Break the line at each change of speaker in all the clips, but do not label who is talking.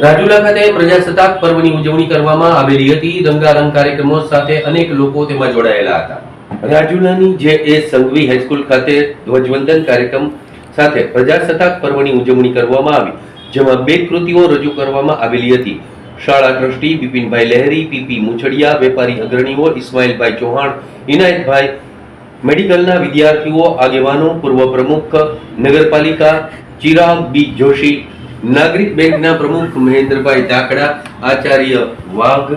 રાજુલા ખાતે પ્રજાસત્તાક પર્વની ઉજવણી કરવામાં આવેલી હતી. રંગારંગ કાર્યક્રમો સાથે અનેક લોકો તેમાં જોડાયેલા હતા. રાજુલાની જે એ સંઘવી હાઈસ્કૂલ ખાતે ધ્વજવંદન કાર્યક્રમ સાથે પ્રજાસત્તાક પર્વની ઉજવણી કરવામાં આવી, જેમાં બે કૃતિઓ રજૂ કરવામાં આવેલી હતી. શાળા ટ્રસ્ટી બિપિનભાઈ લહેરી, પીપી મુછડિયા, વેપારી અગ્રણીઓ ઇસ્માઇલભાઈ ચૌહાણ, ઇનાયતભાઈ મેડિકલના વિદ્યાર્થીઓ, આગેવાનો, પૂર્વ પ્રમુખ, નગરપાલિકા, ચિરાગ બી જોશી નાગરિક બેંકના પ્રમુખ મહેન્દ્રભાઈ ધાકડા, આચાર્ય વાઘ,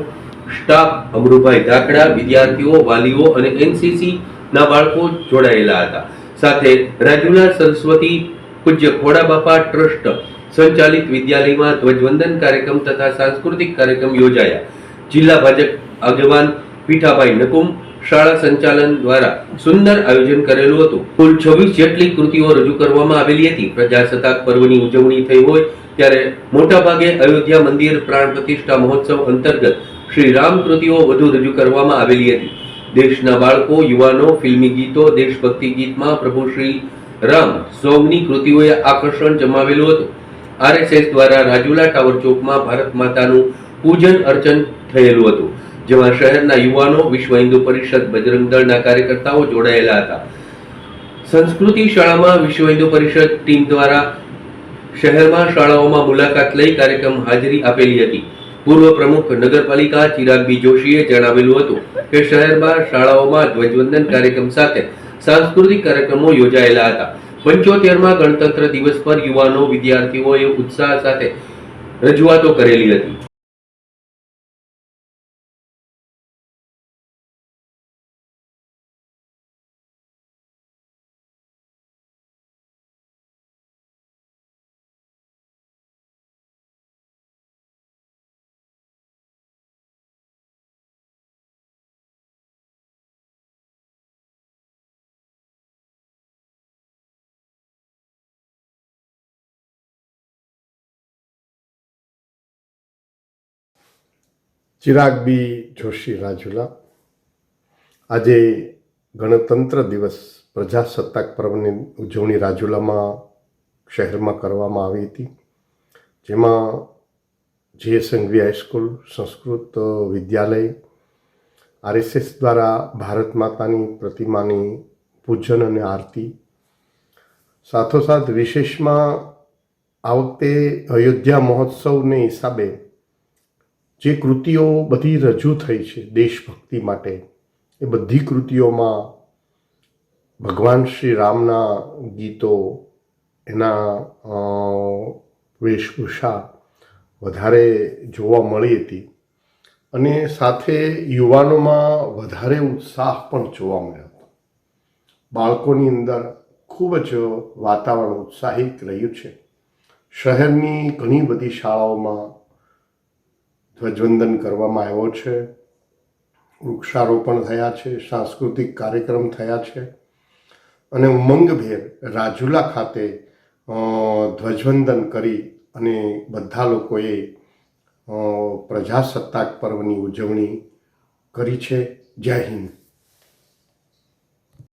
સ્ટાફ અમરુભાઈ ધાકડા, વિદ્યાર્થીઓ, વાલીઓ અને એનસીસી ના બાળકો જોડાયેલા હતા. સાથે રાજુલા સરસ્વતી, પૂજ્ય ખોડાબાપા ટ્રસ્ટ સંચાલિત વિદ્યાલયમાં ધ્વજવંદન કાર્યક્રમ તથા સાંસ્કૃતિક કાર્યક્રમ યોજાયા. જિલ્લા ભાજપ આગેવાન પીઠાભાઈ નકુમ શાળા સંચાલન દ્વારા સુંદર આયોજન કરેલું હતું. કુલ છવ્વીસ જેટલી કૃતિઓ રજૂ કરવામાં આવેલી હતી. પ્રજાસત્તાક પર્વની ઉજવણી થઈ હોય ત્યારે મોટાભાગે અયોધ્યા મંદિર પ્રાણ પ્રતિષ્ઠા મહોત્સવ અંતર્ગત શ્રી રામ કૃતિઓ વધુ રજૂ કરવામાં આવેલી હતી. દેશના બાળકો, યુવાનો, ફિલ્મી ગીતો, દેશભક્તિ ગીતમાં પ્રભુ શ્રી રામ સોંગની કૃતિઓએ આકર્ષણ જમાવેલું હતું. આરએસએસ દ્વારા રાજુલા ટાવર ચોકમાં ભારત માતાનું પૂજન અર્ચન થયેલું હતું, જેમાં શહેરના યુવાનો, વિશ્વ હિન્દુ પરિષદ, બજરંગ દળના કાર્યકર્તાઓ જોડાયેલા હતા. સંસ્કૃતિ શાળામાં વિશ્વ હિન્દુ પરિષદ ટીમ દ્વારા શહેરમાં શાળાઓમાં મુલાકાત લઈ કાર્યક્રમ હાજરી આપેલી હતી. પૂર્વ પ્રમુખ નગરપાલિકા ચિરાગ બી જોશીએ જણાવેલું હતું કે શહેરમાં શાળાઓમાં ધ્વજવંદન કાર્યક્રમ સાથે સાંસ્કૃતિક કાર્યક્રમો યોજાયેલા હતા. પંચોતેરમાં ગણતંત્ર દિવસ પર યુવાનો વિદ્યાર્થીઓએ ઉત્સાહ સાથે રજૂઆતો કરેલી હતી.
ચિરાગ બી જોશી રાજુલા. આજે ગણતંત્ર દિવસ પ્રજાસત્તાક પર્વની ઉજવણી રાજુલામાં શહેરમાં કરવામાં આવી હતી. જેમાં જે Sanghvi high school, Sanskrit, Vidyalaya, RSS દ્વારા ભારત માતાની પ્રતિમાની પૂજન અને આરતી. સાથોસાથ વિશેષમાં આ વખતે અયોધ્યા મહોત્સવને હિસાબે જે કૃતિઓ બધી રજૂ થઈ છે દેશભક્તિ માટે, એ બધી કૃતિઓમાં ભગવાન શ્રી રામના ગીતો, એના વેશભૂષા વધારે જોવા મળી હતી. અને સાથે યુવાનોમાં વધારે ઉત્સાહ પણ જોવા મળ્યો હતો. બાળકોની અંદર ખૂબ જ વાતાવરણ ઉત્સાહિત રહ્યું છે. શહેરની ઘણી બધી શાળાઓમાં ધ્વજવંદન કરવામાં આવ્યો છે. વૃક્ષારોપણ થયા છે, સાંસ્કૃતિક કાર્યક્રમ થયા છે. અને ઉમંગભેર રાજુલા ખાતે ધ્વજવંદન કરી અને બધા લોકોએ પ્રજાસત્તાક પર્વની ઉજવણી કરી છે. જય હિન્દ.